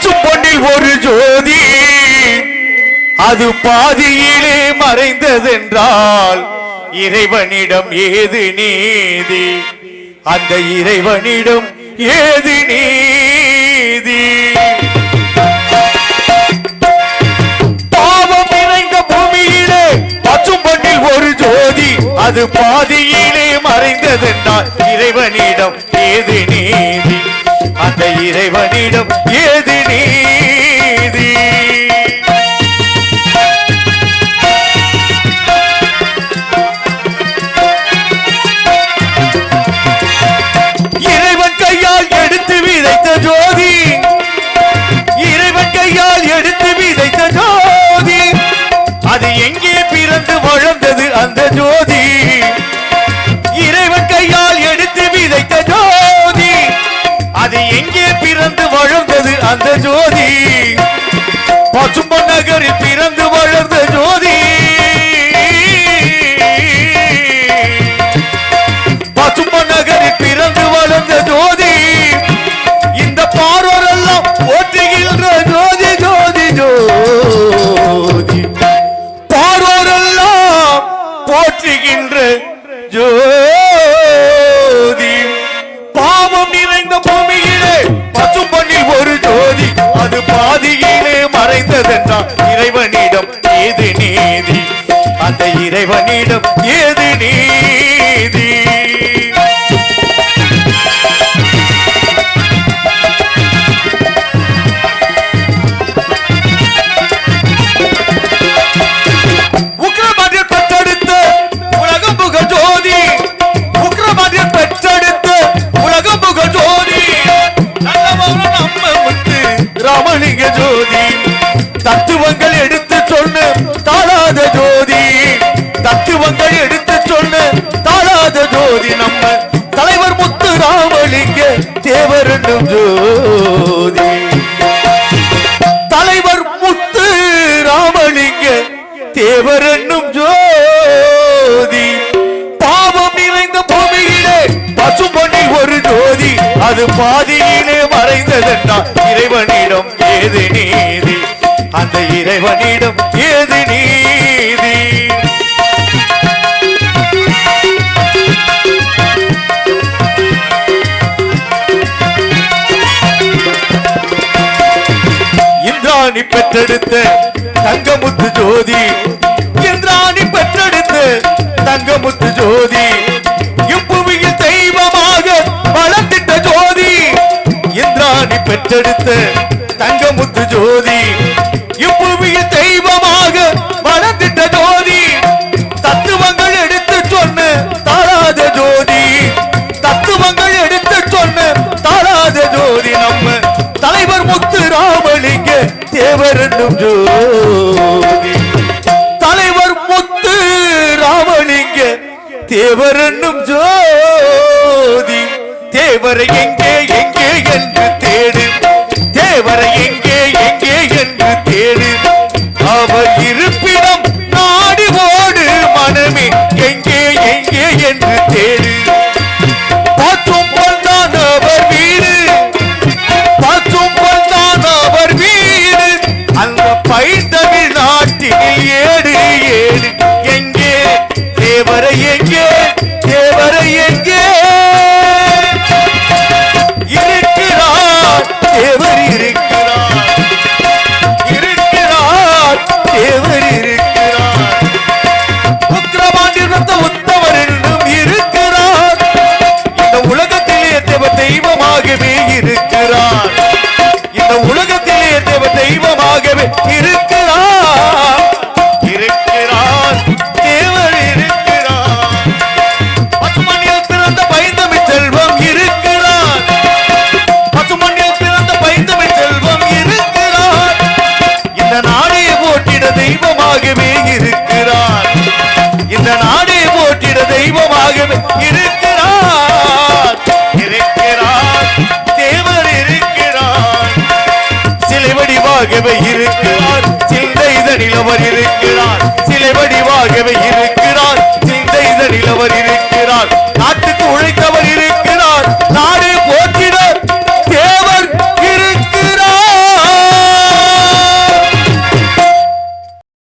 பச்சும் பொன்னில் ஒரு ஜோதி. அது பாதியிலே மறைந்ததென்றால் இறைவனிடம் ஏது நீதி? அந்த இறைவனிடம் ஏது நீதி? பாவம் நிறைந்த பூமியிலே பச்சும் பொன்னில் ஒரு ஜோதி. அது பாதியிலே மறைந்ததென்றால் அது எங்கே பிறந்து வளர்ந்தது அந்த ஜோதி? பசும்ப நகரில் பிறந்து வளர்ந்த ஜோதி. பசும்ப நகரில் பிறந்து வளர்ந்த ஜோதி. இந்த பார்வரெல்லாம் போற்றுகின்ற ஜோதி ஜோதி ஜோதி. பார்வரெல்லாம் போற்றுகின்ற ஜோதி. ஒரு ஜோதி அது பாதியிலே மறைந்ததென்றால் இறைவனிடம் ஏது நீதி? அந்த இறைவனிடம் ஏது தத்துவங்கள் எடுத்து சொன்ன தாழாத ஜோதி. தத்துவங்கள் எடுத்து சொன்ன தாழாத ஜோதி. நம்ம தலைவர் முத்து ராமலிங்க தேவர் என்னும் ஜோதி. தலைவர் முத்து ராமலிங்க தேவர் என்னும் ஜோதி. பாவம் நிறைந்த பூமியிலே பசுமணி ஒரு ஜோதி. அது பாதியிலே மறைந்ததென்றால் இறைவனிடம் ஏது அந்த இறைவனிடம் ஏது நீதி. இந்திராணி பெற்றெடுத்த தங்கமுத்து ஜோதி. இந்திராணி பெற்றெடுத்த தங்கமுத்து ஜோதி. இப்புவியில் தெய்வமாக வளர்த்திட்ட ஜோதி. இந்திராணி பெற்றெடுத்த தங்கமுத்து ஜோதி. பாடும் என்னும் ஜோதி தலைவர் முத்து ராமலிங்க தேவர் என்னும் ஜோதி. தேவரை எங்கே எங்கே என்று தேடு. தேவரை எங்கே எங்கே என்று தேடு. அவர் இருப்பிடம் நாடி ஓடு மனமே. எங்கே எங்கே என்று தேடு. ஐந்தமிழ் பைந்தமிழ் நாட்டினில் ஏடு ஏடு. எங்கே? தேவர எங்கே? தேவர எங்கே? இருக்கிறார் தேவர் இருக்கிறார். இருக்கிறார் தேவர் இருக்கிறார். உக்கிரமாண்டிருந்த இருக்கிறார். இருக்கிறார். தேவர் இருக்கிறார். சிலை வடிவாகவே இருக்கிறார். சிந்தை தனிலவர் இருக்கிறார். சிலை வடிவாகவே இருக்கிறார். சிந்தை தனிலவர் இருக்கிறார்